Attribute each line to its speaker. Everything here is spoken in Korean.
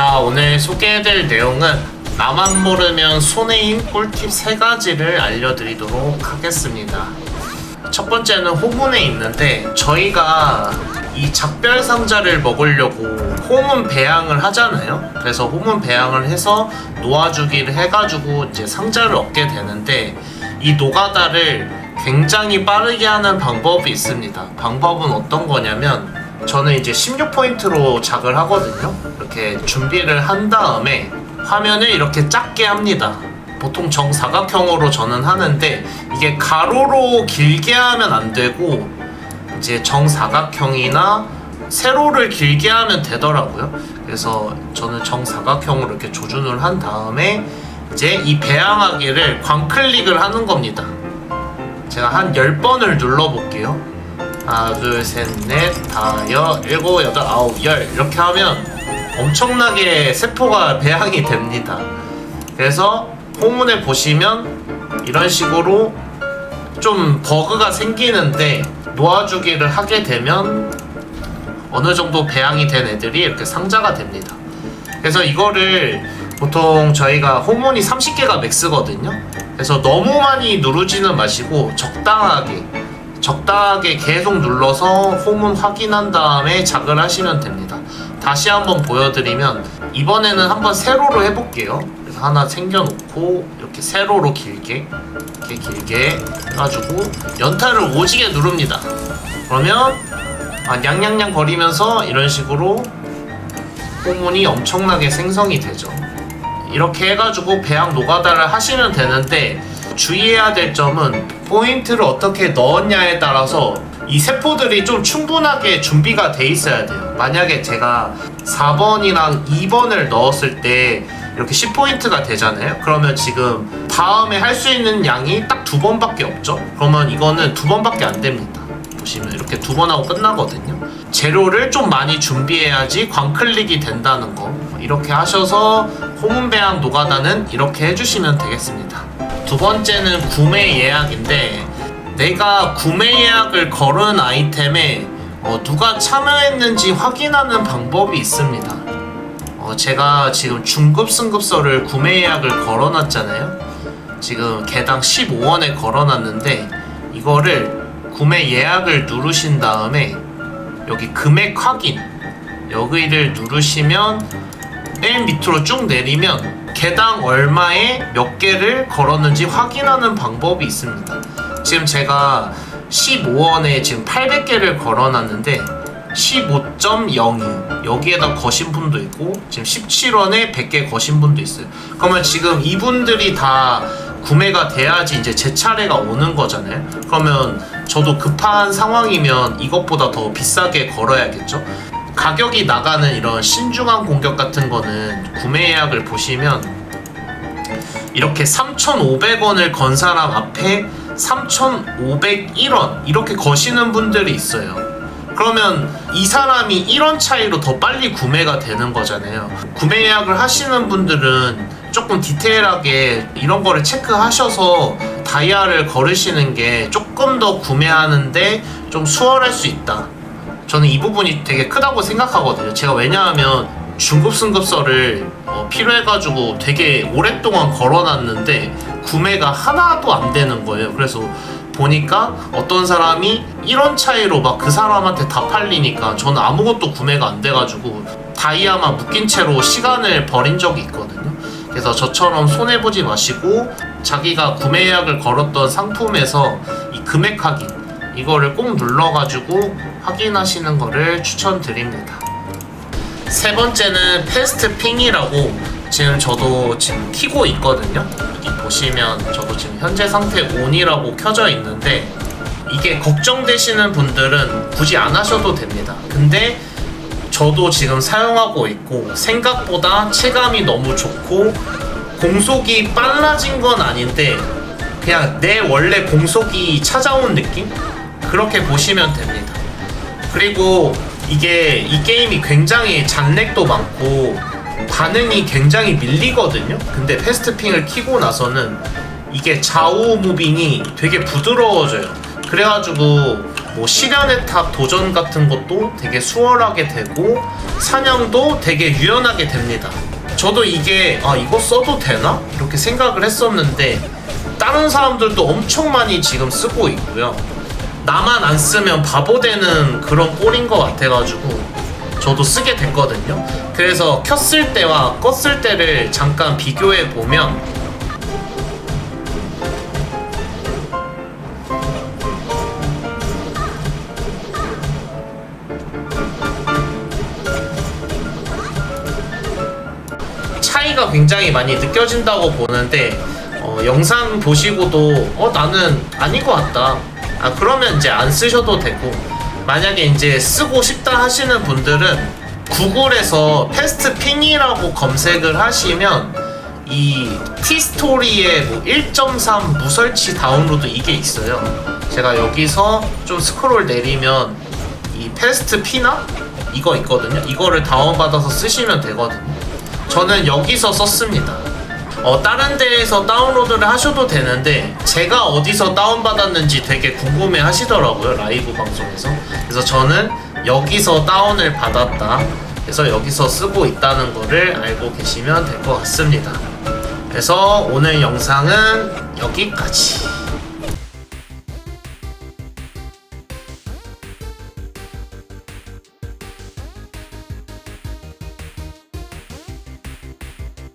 Speaker 1: 자, 오늘 소개해드릴 내용은 나만 모르면 손해인 꿀팁 3가지를 알려드리도록 하겠습니다. 첫 번째는 호문에 있는데 저희가 이 작별 상자를 먹으려고 호문 배양을 하잖아요. 그래서 호문 배양을 해서 놓아주기를 해가지고 이제 상자를 얻게 되는데 이 노가다를 굉장히 빠르게 하는 방법이 있습니다. 방법은 어떤 거냐면 저는 이제 16포인트로 작을 하거든요. 이렇게 준비를 한 다음에 화면을 이렇게 작게 합니다. 보통 정사각형으로 저는 하는데 이게 가로로 길게 하면 안 되고 이제 정사각형이나 세로를 길게 하면 되더라고요. 그래서 저는 정사각형으로 이렇게 조준을 한 다음에 이제 이 배양하기를 광클릭을 하는 겁니다. 제가 한 10번을 눌러볼게요. 하나, 둘, 셋, 넷, 다, 여, 일곱, 여덟, 아홉, 열 이렇게 하면 엄청나게 세포가 배양이 됩니다. 그래서 호문에 보시면 이런 식으로 좀 버그가 생기는데 놓아주기를 하게 되면 어느 정도 배양이 된 애들이 이렇게 상자가 됩니다. 그래서 이거를 보통 저희가 호문이 30개가 맥스거든요. 그래서 너무 많이 누르지는 마시고 적당하게 적당하게 계속 눌러서 호문 확인한 다음에 작을 하시면 됩니다. 다시 한번 보여드리면 이번에는 한번 세로로 해볼게요. 그래서 하나 챙겨놓고 이렇게 세로로 길게 이렇게 길게 해가지고 연타를 오지게 누릅니다. 그러면 아, 냥냥냥 거리면서 이런 식으로 호문이 엄청나게 생성이 되죠. 이렇게 해가지고 배양 노가다를 하시면 되는데 주의해야 될 점은 포인트를 어떻게 넣었냐에 따라서 이 세포들이 좀 충분하게 준비가 돼 있어야 돼요. 만약에 제가 4번이랑 2번을 넣었을 때 이렇게 10포인트가 되잖아요. 그러면 지금 다음에 할 수 있는 양이 딱 두 번밖에 없죠. 그러면 이거는 두 번밖에 안 됩니다. 보시면 이렇게 두 번 하고 끝나거든요. 재료를 좀 많이 준비해야지 광클릭이 된다는 거. 이렇게 하셔서 호문 배양 노가다는 이렇게 해주시면 되겠습니다. 두 번째는 구매 예약인데 내가 구매 예약을 걸은 아이템에 어, 누가 참여했는지 확인하는 방법이 있습니다. 어, 제가 지금 중급 승급서를 구매 예약을 걸어놨잖아요. 지금 개당 15원에 걸어놨는데 이거를 구매 예약을 누르신 다음에 여기 금액 확인 여기를 누르시면 맨 밑으로 쭉 내리면 개당 얼마에 몇 개를 걸었는지 확인하는 방법이 있습니다. 지금 제가 15원에 지금 800개를 걸어놨는데 15.02 여기에다 거신 분도 있고 지금 17원에 100개 거신 분도 있어요. 그러면 지금 이분들이 다 구매가 돼야지 이제 제 차례가 오는 거잖아요. 그러면 저도 급한 상황이면 이것보다 더 비싸게 걸어야겠죠. 가격이 나가는 이런 신중한 공격 같은 거는 구매 예약을 보시면 이렇게 3,500원을 건 사람 앞에 3,501원 이렇게 거시는 분들이 있어요. 그러면 이 사람이 1원 차이로 더 빨리 구매가 되는 거잖아요. 구매 예약을 하시는 분들은 조금 디테일하게 이런 거를 체크하셔서 다이아를 걸으시는 게 조금 더 구매하는데 좀 수월할 수 있다. 저는 이 부분이 되게 크다고 생각하거든요. 제가 왜냐하면 중급 승급서를 어, 필요해가지고 되게 오랫동안 걸어놨는데 구매가 하나도 안 되는 거예요. 그래서 보니까 어떤 사람이 1원 차이로 막 그 사람한테 다 팔리니까 저는 아무것도 구매가 안 돼가지고 다이아만 묶인 채로 시간을 버린 적이 있거든요. 그래서 저처럼 손해보지 마시고 자기가 구매 예약을 걸었던 상품에서 이 금액 확인 이거를 꼭 눌러가지고 확인하시는 거를 추천드립니다. 세 번째는 패스트 핑이라고 지금 저도 지금 키고 있거든요. 여기 보시면 저도 지금 현재 상태 ON이라고 켜져 있는데 이게 걱정되시는 분들은 굳이 안 하셔도 됩니다. 근데 저도 지금 사용하고 있고 생각보다 체감이 너무 좋고 공속이 빨라진 건 아닌데 그냥 내 원래 공속이 찾아온 느낌? 그렇게 보시면 됩니다. 그리고 이게 이 게임이 굉장히 잔렉도 많고 반응이 굉장히 밀리거든요. 근데 패스트핑을 키고 나서는 이게 좌우 무빙이 되게 부드러워져요. 그래가지고 뭐 시련의 탑 도전 같은 것도 되게 수월하게 되고 사냥도 되게 유연하게 됩니다. 저도 이게 아 이거 써도 되나 이렇게 생각을 했었는데 다른 사람들도 엄청 많이 지금 쓰고 있고요. 나만 안 쓰면 바보 되는 그런 꼴인 것 같아가지고 저도 쓰게 됐거든요. 그래서 켰을 때와 껐을 때를 잠깐 비교해 보면 차이가 굉장히 많이 느껴진다고 보는데 어, 영상 보시고도 어 나는 아닌 것 같다. 아 그러면 이제 안 쓰셔도 되고 만약에 이제 쓰고 싶다 하시는 분들은 구글에서 패스트 핑이라고 검색을 하시면 이 티스토리의 뭐 1.3 무설치 다운로드 이게 있어요. 제가 여기서 좀 스크롤 내리면 이 패스트 피나 이거 있거든요. 이거를 다운받아서 쓰시면 되거든요. 저는 여기서 썼습니다. 어, 다른 데에서 다운로드를 하셔도 되는데 제가 어디서 다운받았는지 되게 궁금해 하시더라고요 라이브 방송에서. 그래서 저는 여기서 다운을 받았다. 그래서 여기서 쓰고 있다는 거를 알고 계시면 될 것 같습니다. 그래서 오늘 영상은 여기까지